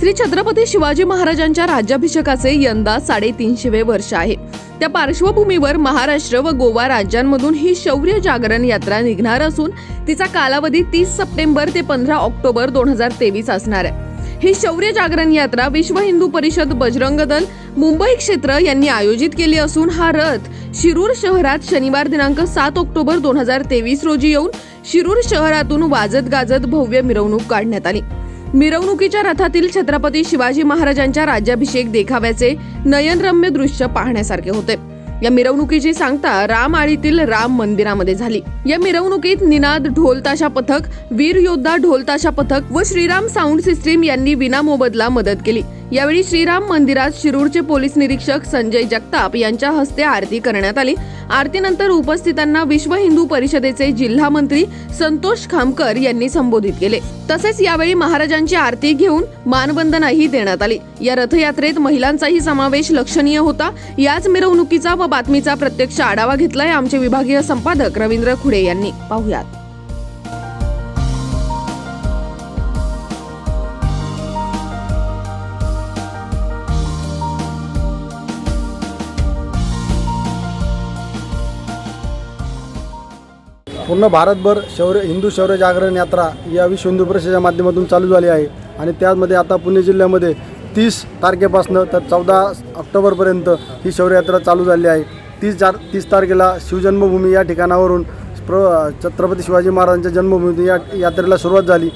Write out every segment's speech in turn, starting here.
श्री छत्रपती शिवाजी महाराजांच्या राज्याभिषेकाचे यंदा साडेतीनशेवे वर्ष आहे. त्या पार्श्वभूमीवर महाराष्ट्र व गोवा राज्यांमधून ही शौर्य जागरण यात्रा निघणार असून तिचा कालावधी तीस सप्टेंबर ते पंधरा ऑक्टोबर दोन हजार तेवीस असणार आहे. ही शौर्य जागरण यात्रा विश्व हिंदू परिषद बजरंग दल मुंबई क्षेत्र यांनी आयोजित केली असून हा रथ शिरूर शहरात शनिवार दिनांक सात ऑक्टोबर दोन हजार तेवीस रोजी येऊन शिरूर शहरातून वाजत गाजत भव्य मिरवणूक काढण्यात आली. मिरवणुकीच्या रथातील छत्रपती शिवाजी महाराजांच्या राज्याभिषेक देखाव्याचे नयनरम्य दृश्य पाहण्यासारखे होते. या मिरवणुकीची सांगता राम आळीतील राम मंदिरामध्ये झाली. या मिरवणुकीत निनाद ढोलताशा पथक वीर योद्धा ढोलताशा पथक व श्रीराम साऊंड सिस्टीम यांनी विनामोबदला मदत केली. यावेळी श्रीराम मंदिरात शिरूरचे पोलीस निरीक्षक संजय जगताप यांच्या हस्ते आरती करण्यात आली. आरतीनंतर उपस्थितांना विश्व हिंदू परिषदेचे जिल्हा मंत्री संतोष खामकर यांनी संबोधित केले. तसेच यावेळी महाराजांची आरती घेऊन मानवंदनाही देण्यात आली. या रथयात्रेत महिलांचाही समावेश लक्षणीय होता. याच मिरवणुकीचा व बातमीचा प्रत्यक्ष आढावा घेतलाय आमचे विभागीय संपादक रवींद्र खुडे यांनी. पाहुयात. पूर्ण भारतभर शौर्य हिंदू शौर्य जागरण यात्रा या विश्व हिंदू परिषदेच्या माध्यमातून चालू झाली आहे. आणि त्यामध्ये आता पुणे जिल्ह्यामध्ये तीस तारखेपासनं तर चौदा ऑक्टोबरपर्यंत ही शौर्ययात्रा चालू झाली आहे. तीस चार तीस तारखेला शिवजन्मभूमी या ठिकाणावरून प्र छत्रपती शिवाजी महाराजांच्या जन्मभूमी या यात्रेला सुरुवात झाली.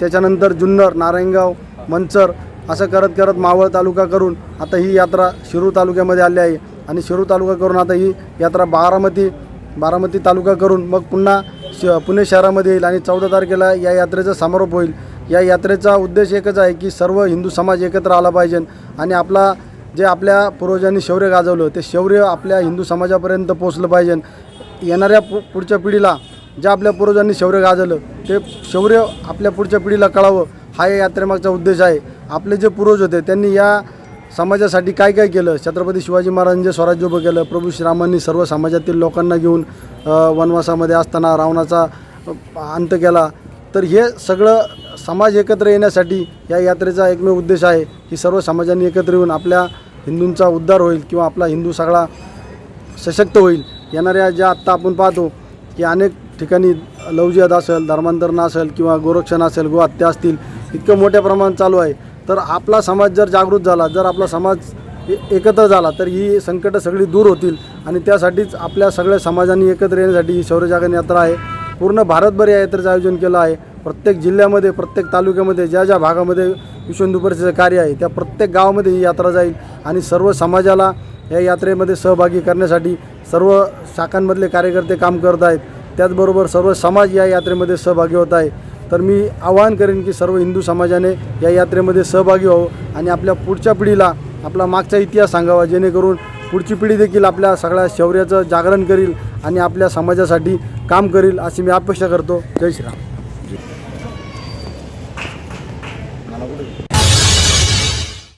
त्याच्यानंतर जुन्नर नारायणगाव मंचर असं करत करत मावळ तालुका करून आता ही यात्रा शिरूर तालुक्यामध्ये आली आहे. आणि शिरूर तालुका करून आता ही यात्रा बारामती बारामती तालुका करून मग पुन्हा श पुणे शहरामध्ये येईल आणि चौदा तारखेला या यात्रेचा समारोप होईल. या यात्रेचा उद्देश एकच आहे की सर्व हिंदू समाज एकत्र आला पाहिजे आणि आपला जे आपल्या पूर्वजांनी शौर्य गाजवलं ते शौर्य आपल्या हिंदू समाजापर्यंत पोचलं पाहिजे. येणाऱ्या पु पुढच्या पिढीला ज्या आपल्या पूर्वजांनी शौर्य गाजवलं ते शौर्य आपल्या पुढच्या पिढीला कळावं हा या यात्रेमागचा उद्देश आहे. आपले जे पूर्वज होते त्यांनी या समाजासाठी काय काय केलं? छत्रपती शिवाजी महाराजांचे स्वराज्य उभं केलं प्रभू श्रीरामांनी सर्व समाजातील लोकांना घेऊन वनवासामध्ये असताना रावणाचा अंत केला. तर हे सगळं समाज एकत्र येण्यासाठी या यात्रेचा एकमेव उद्देश आहे. की सर्व समाजांनी एकत्र येऊन आपल्या हिंदूंचा उद्धार होईल किंवा आपला हिंदू सगळा सशक्त होईल. येणाऱ्या ज्या आत्ता आपण पाहतो की अनेक ठिकाणी लवजियाद असेल धर्मांतरण असेल किंवा गोरक्षण असेल गो हत्या असतील इतकं मोठ्या प्रमाणात चालू आहे. तर आपला समाज जर जागृत झाला जर आपला समाज ए- एकत्र झाला तर ही संकटं सगळी दूर होतील. आणि त्यासाठीच आपल्या सगळ्या समाजांनी एकत्र येण्यासाठी ही शौर्यजागरण यात्रा आहे. पूर्ण भारतभर या यात्रेचं आयोजन केलं आहे. प्रत्येक जिल्ह्यामध्ये प्रत्येक तालुक्यामध्ये ज्या ज्या भागामध्ये विश्वंदुपरचं कार्य आहे त्या प्रत्येक गावामध्ये ही यात्रा जाईल. आणि सर्व समाजाला या यात्रेमध्ये सहभागी करण्यासाठी सर्व शाखांमधले कार्यकर्ते काम करत आहेत. त्याचबरोबर सर्व समाज या यात्रेमध्ये सहभागी होत आहे. तर मी आवाहन करेन की सर्व हिंदू समाजाने या यात्रेमध्ये सहभागी व्हावं आणि आपल्या पुढच्या पिढीला आपला मागचा इतिहास सांगावा जेणेकरून पुढची पिढी देखील आपल्या सगळ्या शौर्याचं जागरण करील आणि आपल्या समाजासाठी काम करील अशी मी अपेक्षा करतो. जय श्रीराम.